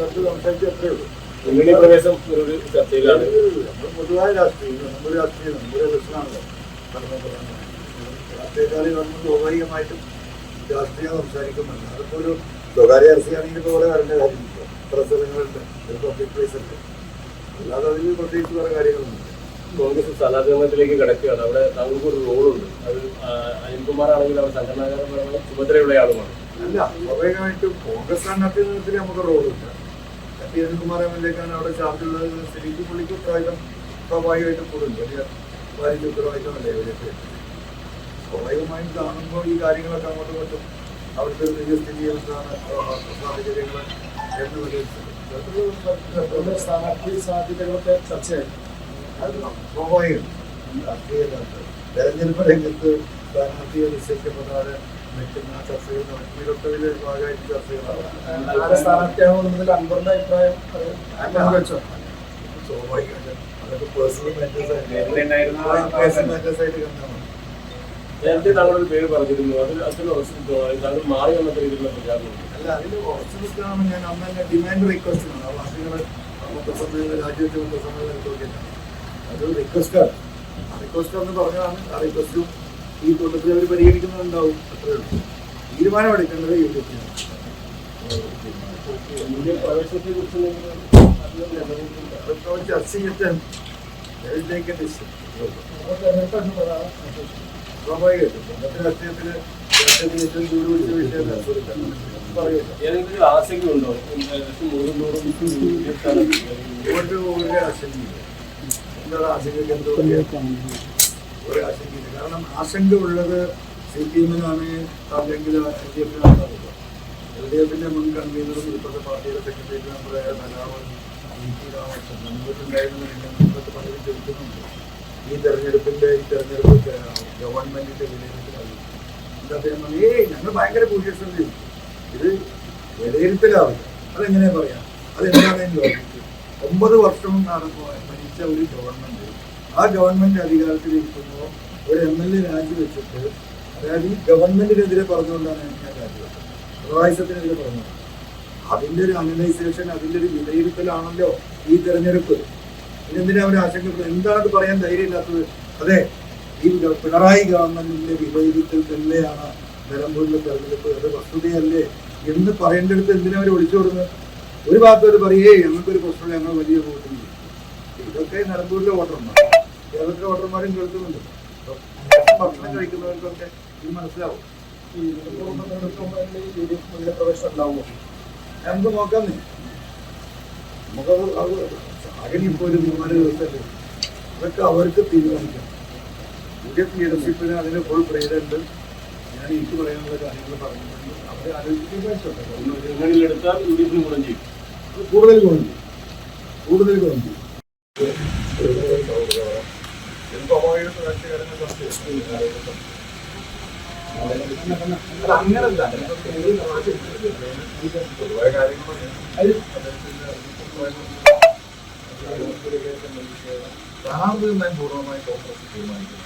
കണ്ട് സംസാരിച്ച് അത്രേ ഉള്ളൂ. മുന്നണി പ്രവേശം ഒരു ചർച്ചയിലാണ്. നമ്മൾ പൊതുവായ രാഷ്ട്രീയം നമ്മുടെ രാഷ്ട്രീയം നമ്മുടെ പ്രശ്നമാണല്ലോ. രാഷ്ട്രീയക്കാരെ നമ്മൾ സ്വാഭാവികമായിട്ടും രാഷ്ട്രീയം സംസാരിക്കുന്നുണ്ട്. അതിപ്പോൾ ഒരു സ്വകാര്യ ചർച്ചയാണെങ്കിൽ പോലെ കുറെ വരേണ്ട കാര്യമില്ല. ഒരു പബ്ലിക് പ്ലേസ് ഉണ്ട്. അല്ലാതെ അതിൽ പ്രത്യേകിച്ച് വേറെ കാര്യങ്ങളുണ്ട് കോൺഗ്രസ് സ്ഥാനാർത്ഥിത്വത്തിലേക്ക് കിടക്കുകയാണ്. അവിടെ താങ്കൾക്ക് ഒരു റോളുണ്ട്. അത് അനിൽകുമാർ ആണെങ്കിൽ അവർ സംഘടനാപരമായി ചുമതലയുള്ള ആളുമാണ്. അല്ല സ്വാഭാവികമായിട്ടും കോൺഗ്രസ് സ്ഥാനാർത്ഥി നമുക്ക് റോളുണ്ട്. ടി അനിൽകുമാർ എം എൽ എക്കാണ് അവിടെ ചാർജുള്ളത്. സ്ഥിതിക്ക് പുള്ളിക്ക് ഉത്തരവാദിത്തം സ്വാഭാവികമായിട്ടും കൂടുണ്ട് വലിയ വലിയ ഉത്തരവാദിത്തമല്ലേ ഇവരൊക്കെ സ്വാഭാവികമായും കാണുമ്പോൾ ഈ കാര്യങ്ങളൊക്കെ അങ്ങോട്ടും ഇങ്ങോട്ടും അവിടുത്തെ സ്ഥിതി എന്താണ്? സാഹചര്യങ്ങൾ എന്ന് വിലയിരുത്തുന്നത് സ്ഥാനാർത്ഥി സാധ്യതകളൊക്കെ ചർച്ചയായി. അത് സ്വാഭാവികം. രാഷ്ട്രീയ തെരഞ്ഞെടുപ്പ് രംഗത്ത് സ്ഥാനാർത്ഥിയെ നിശ്ചയിക്കപ്പെടാതെ നിൽക്കുന്ന ചർച്ചകൾ ഇതിൽ ഭാഗമായിട്ട് ചർച്ചകളാണ് ആരെ സ്ഥാനാർത്ഥിയാകുന്നതിൽ അൻവറിന്റെ അഭിപ്രായം വെച്ചോ? സ്വാഭാവികമായിട്ടും. അതൊക്കെ പേഴ്സണൽ മാറ്റേഴ്സ് ആയിട്ട് കണ്ടാൽ മതി നേരത്തെ താങ്കളൊരു പേര് പറഞ്ഞിരുന്നു. അതിൽ അതിന് താങ്കൾ മാറി വന്ന രീതിയിലുള്ള പ്രചാരണം അല്ല അതിൽ ഉറച്ചു നിൽക്കണമെന്ന് ഞാൻ അന്ന് തന്നെ ഡിമാൻഡ് റിക്വസ്റ്റ് ആണ് ആ വാക്കുകൾ മൊത്തസമ്മേളനം രാജ്യത്തെ മൊത്തസമ്മേളനത്തിൽ അത് റിക്വസ്റ്റാണ് റിക്വസ്റ്റ് എന്ന് പറഞ്ഞതാണ്. ആ റിക്വസ്റ്റും ഈ കൂട്ടത്തിൽ അവർ പരിഗണിക്കുന്നുണ്ടാവും. അത്രേ ഉള്ളൂ. തീരുമാനം എടുക്കേണ്ടത് യു ഡി എഫിനാണ് അതൊക്കെ ചർച്ച ചെയ്തിട്ട് സ്വാഭാവികമായിട്ടും ഇന്നത്തെ രാഷ്ട്രീയത്തിൽ രാഷ്ട്രീയത്തിൽ ഏറ്റവും ചൂട് പിടിച്ച വിഷയം രാഷ്ട്രീയത്തിലാണ്. പറയുമല്ലോ ഏതെങ്കിലും ആശങ്കയുണ്ടോ? ഒരു ഒരു ആശങ്കയില്ല. എന്താണ് ആശങ്കയ്ക്ക് എന്തോ ഒരു ആശങ്കയില്ല കാരണം ആശങ്ക സി പി എമ്മിനാണ് അല്ലെങ്കിൽ എൽ ഡി എഫിനാണ്. എൽ ഡി എഫിന്റെ മുൻ കൺവീനറും ഇപ്പോഴത്തെ പാർട്ടിയുടെ സെക്രട്ടറി മെമ്പറായ രാമകൃഷ്ണൻ ചോദിക്കുന്നുണ്ട് ഈ തെരഞ്ഞെടുപ്പിന്റെ ഈ തെരഞ്ഞെടുപ്പ് ഗവൺമെന്റിന്റെ വിലയിരുത്തലായി അദ്ദേഹം ഏയ് ഞങ്ങൾ ഭയങ്കര ചെയ്തു ഇത് വിലയിരുത്തലാവില്ല. അതെങ്ങനെയാ പറയാം? അതെന്താണെന്ന് ചോദിച്ചു ഒമ്പത് വർഷം നടന്നു ഭരിച്ച ഒരു ഗവൺമെന്റ് ആ ഗവൺമെന്റ് അധികാരത്തിലിരിക്കുമ്പോൾ ഒരു എം എൽ എ രാജിവെച്ചിട്ട് അതായത് ഈ ഗവൺമെന്റിനെതിരെ പറഞ്ഞുകൊണ്ടാണ് ഞാൻ രാജിവെച്ചത് പ്രവാസത്തിനെതിരെ പറഞ്ഞത് അതിന്റെ ഒരു അനലൈസേഷൻ അതിന്റെ ഒരു വിലയിരുത്തലാണല്ലോ ഈ തെരഞ്ഞെടുപ്പ്. ഇതെന്തിനാ അവർ ആശങ്കപ്പെടുന്നത്? എന്താണ് പറയാൻ ധൈര്യമില്ലാത്തത്? അതെ ഈ പിണറായി ഗവൺമെന്റിന്റെ വിലയിരുത്തൽ തന്നെയാണ് നിലമ്പൂരിലെ തെരഞ്ഞെടുപ്പ്. അത് വസ്തുതയല്ലേ. എന്ന് പറയേണ്ടടുത്ത് എന്തിനാ അവർ ഒളിച്ചു കൊടുക്കുന്നത്? ഒരു ഭാഗത്ത് അവർ പറയേ ഞങ്ങൾക്കൊരു പ്രശ്നമില്ല ഞങ്ങൾ വലിയ വോട്ടുണ്ട് ഇതൊക്കെ നിലമ്പൂരിലെ വോട്ടർമാർ. കേരളത്തിലെ വോട്ടർമാരും കേൾക്കുന്നുണ്ട്. ഭക്ഷണം കഴിക്കുന്നവർക്കൊക്കെ ഇത് മനസ്സിലാവും. ഈ പ്രവേശനം ഉണ്ടാവുമോ നമുക്ക് നോക്കാന്നേ? നമുക്കത് അത് ആകെ ഇപ്പോൾ ഒരു മൂന്നാൽ ദിവസമല്ലേ അതൊക്കെ അവർക്ക് തീരുമാനിക്കാം. യു ഡി എഫ് ലീഡർഷിപ്പിന് അതിന് ഫുൾ പ്രീഡുണ്ട് ഞാൻ എനിക്ക് പറയാനുള്ള കാര്യങ്ങൾ പറഞ്ഞിട്ടുണ്ട് അവരെ ആലോചിക്കുന്ന കൂടുതൽ ഗുണം ചെയ്യും. കൂടുതൽ ഗുണം ചെയ്യും. കൂടുതൽ ഗുണം ചെയ്യും അങ്ങനല്ല പൊതുവായ കാര്യങ്ങളൊക്കെ സ്ഥാനാർത്ഥി ഞാൻ പൂർണമായി കോൺഗ്രസ് തീരുമാനിക്കുന്നു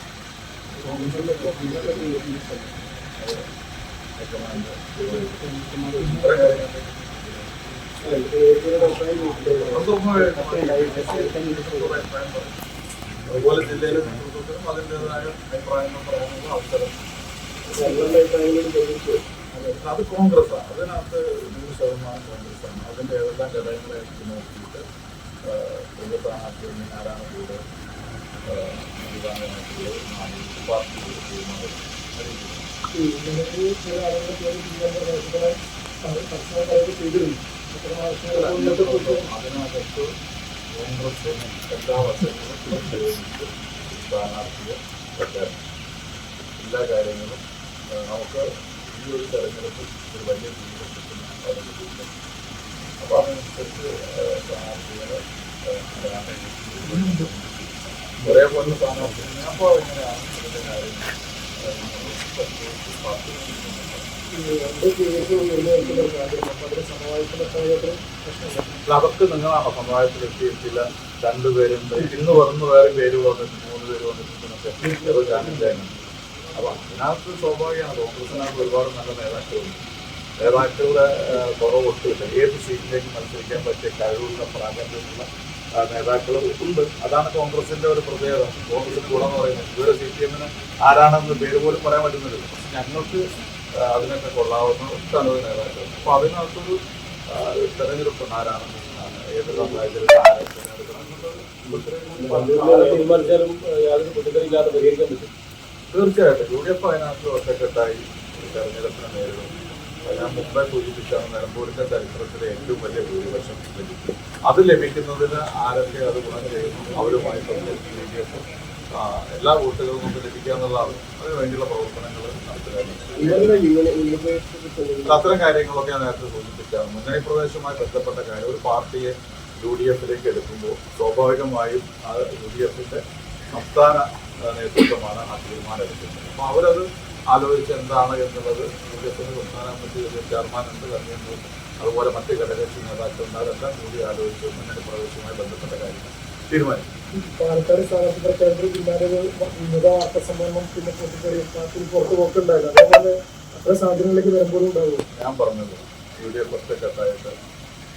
അതുപോലെ ജില്ലയിലെ നേതൃത്വത്തിനും അതിന്റെതായ അഭിപ്രായങ്ങൾ പറയാനുള്ള അവസരം അത് കോൺഗ്രസ്സാണ്. അതിനകത്ത് നൂറ് ശതമാനം കോൺഗ്രസ്സാണ്. അതിന്റെ ഏതെല്ലാം ഘടകങ്ങളെ നോക്കിയിട്ട് കോൺഗ്രസ് സ്ഥാനാർത്ഥി ആരാണ് കുറിച്ച് അതിനകത്ത് കോൺഗ്രസ് എല്ലാ വർഷങ്ങളും ഉപയോഗിച്ച് സ്ഥാനാർത്ഥിയെ പ്രഖ്യാപിക്കും എല്ലാ കാര്യങ്ങളും നമുക്ക് ഈ ഒരു തെരഞ്ഞെടുപ്പിൽ ഒരു വലിയ ഭൂരിപക്ഷത്തിന് കിട്ടും അപ്പോൾ അതനുസരിച്ച് ആ, സ്ഥാനാർത്ഥികളെ ഒരേപോലെ സ്ഥാനാർത്ഥികൾ അപ്പോൾ എങ്ങനെയാണ് ഇതിന്റെ കാര്യങ്ങൾ പരിശോധിച്ച് പാർട്ടി ഈ രണ്ട് കേസുകൾ ഒരു കാര്യമാണ് അപ്പോൾ അതിന് സമവായത്തിലെത്താതെ പ്രശ്നമില്ല അതൊക്കെ നിങ്ങളാണോ സമുദായത്തിലെത്തിയിട്ടില്ല രണ്ടുപേരും ഇന്ന് പറഞ്ഞു വേറെ പേര് വന്നിട്ട് മൂന്ന് പേര് ഏതോ ചാനലിലാണ് അപ്പൊ അതിനകത്ത് സ്വാഭാവികമാണ് കോൺഗ്രസിനകത്ത് ഒരുപാട് നല്ല നേതാക്കളുണ്ട്. നേതാക്കളുടെ കുറവ് ഒട്ടുമില്ല ഏത് സീറ്റിലേക്ക് മത്സരിക്കാൻ പറ്റിയ കഴിവുള്ള പ്രാഗല്യമുള്ള നേതാക്കൾ ഉണ്ട്. അതാണ് കോൺഗ്രസിന്റെ ഒരു പ്രത്യേകത. കോൺഗ്രസിന്റെ ഗുണം എന്ന് പറയുന്നത് ഇതുവരെ സി പി എമ്മിന് ആരാണെന്ന് പേര് പോലും പറയാൻ പറ്റുന്നില്ല. പക്ഷെ ഞങ്ങൾക്ക് അതിനൊക്കെ കൊള്ളാവുന്ന ഒട്ടനവധി നേതാക്കൾ അപ്പൊ അതിനകത്തൊരു തെരഞ്ഞെടുപ്പ് ആരാണെന്ന് ഏത് തീരുമാനിച്ചാലും യാതൊരു പരിഹരിക്കാൻ പറ്റും. തീർച്ചയായിട്ടും. യു ഡി എഫ് അതിനകത്ത് ഒറ്റക്കെട്ടായി തെരഞ്ഞെടുപ്പിനെ നേരിടും. ഞാൻ മുമ്പേ സൂചിപ്പിച്ചാണ് നിലമ്പൂരിന്റെ ചരിത്രത്തിലെ ഏറ്റവും വലിയ ഭൂരിപക്ഷം ലഭിക്കും. അത് ലഭിക്കുന്നതിന് ആരൊക്കെ അത് ഗുണം ചെയ്യുന്നു അവരുമായി സംബന്ധിച്ച് യു ഡി എഫ് എല്ലാ വോട്ടുകളും നമുക്ക് ലഭിക്കുക എന്നുള്ളതാണ്. അതിനു വേണ്ടിയുള്ള പ്രവർത്തനങ്ങൾ നടത്തുക അത്തരം കാര്യങ്ങളൊക്കെ ഞാൻ നേരത്തെ സൂചിപ്പിച്ചാണ്. മുന്നണി പ്രവേശവുമായി ബന്ധപ്പെട്ട കാര്യം ഒരു പാർട്ടിയെ യു ഡി എഫിലേക്ക് എടുക്കുമ്പോൾ സ്വാഭാവികമായും ആ യു ഡി എഫിന്റെ സംസ്ഥാന നേതൃത്വമാണ് ആ തീരുമാനം എടുക്കുന്നത്. അപ്പോൾ അവരത് ആലോചിച്ച് എന്താണ് എന്നുള്ളത് യു ഡി എഫിന്റെ സംസ്ഥാന കമ്മിറ്റി ചെയർമാൻ ഉണ്ട് കമ്മിയുണ്ട് അതുപോലെ മറ്റ് ഘടകകക്ഷി നേതാക്കളുണ്ട്. അവരെല്ലാം കൂടി ആലോചിച്ച് മുന്നണി പ്രവേശവുമായി ബന്ധപ്പെട്ട കാര്യങ്ങൾ തീരുമാനിക്കും പാലക്കാട് സ്ഥാനാർത്ഥി പ്രഖ്യാപനത്തിൽ പിന്നാലെ ഒരു വിനോദ വാർത്താ സമ്മേളനം പിന്നെ പുറത്ത് പോക്കുണ്ടായില്ല അതേപോലെ അത്ര സാധനങ്ങളിലേക്ക് വരുമ്പോഴും ഉണ്ടാവും ഞാൻ പറഞ്ഞത് യു ഡി എഫ് ഒറ്റക്കെട്ടായിട്ട്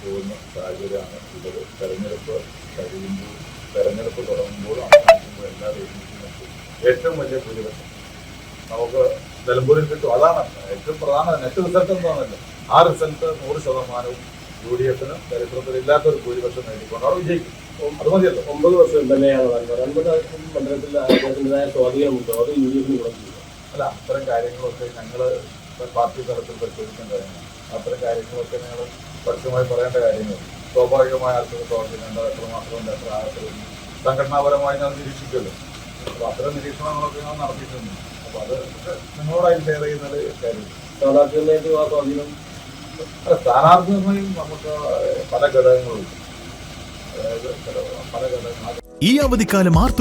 പോകുന്ന സാഹചര്യമാണ് ഉള്ളത് തെരഞ്ഞെടുപ്പ് കഴിയുമ്പോൾ തെരഞ്ഞെടുപ്പ് തുടങ്ങുമ്പോൾ അവസാനിക്കുമ്പോൾ എല്ലാ രീതിയിലും ഏറ്റവും വലിയ ഭൂരിപക്ഷം. നമുക്ക് നിലമ്പൂരിൽ കിട്ടും. അതാണ് ഏറ്റവും പ്രധാന നെറ്റ് റിസൾട്ട് എന്താണല്ലോ ആ റിസൾട്ട് നൂറ് ശതമാനവും യു ഡി എഫിന് ചരിത്രത്തിൽ ഇല്ലാത്തൊരു ഭൂരിപക്ഷം നേടിക്കൊണ്ട് അവർ വിജയിക്കും. അത് മതിയല്ലോ. ഒമ്പത് വർഷം എം എൽ എ ആണ് അൻവർ അൻവർ മണ്ഡലത്തിൽ അദ്ദേഹത്തിന്റെതായ സ്വാധീനമുണ്ടോ അത് യു ഡി എഫിന് ഗുണം അല്ല അത്തരം കാര്യങ്ങളൊക്കെ ഞങ്ങൾ പാർട്ടി തലത്തിൽ പരിശോധിക്കേണ്ട കാര്യമാണ്. അത്തരം കാര്യങ്ങളൊക്കെ ഞങ്ങൾ പരസ്യമായി പറയേണ്ട കാര്യങ്ങൾ സ്വാഭാവികമായ ആൾക്കാർ പ്രവർത്തിക്കേണ്ട എത്ര എത്രമാത്രം എത്ര ആൾക്കാർ സംഘടനാപരമായി ഞാൻ നിരീക്ഷിക്കുമല്ലോ. അപ്പോൾ അത്തരം നിരീക്ഷണങ്ങളൊക്കെ ഞാൻ നടത്തിയിട്ടുണ്ട്. അപ്പോൾ അത് നിങ്ങളോടായി ഷെയർ ചെയ്യുന്നത് കാര്യം സ്ഥാനാർത്ഥി നിർണയത്തിൽ ആ സ്വാധീനം അല്ല സ്ഥാനാർത്ഥി നമുക്ക് പല ഘടകങ്ങളുണ്ട്. ഈ അവധിക്കാലം ആർത്തു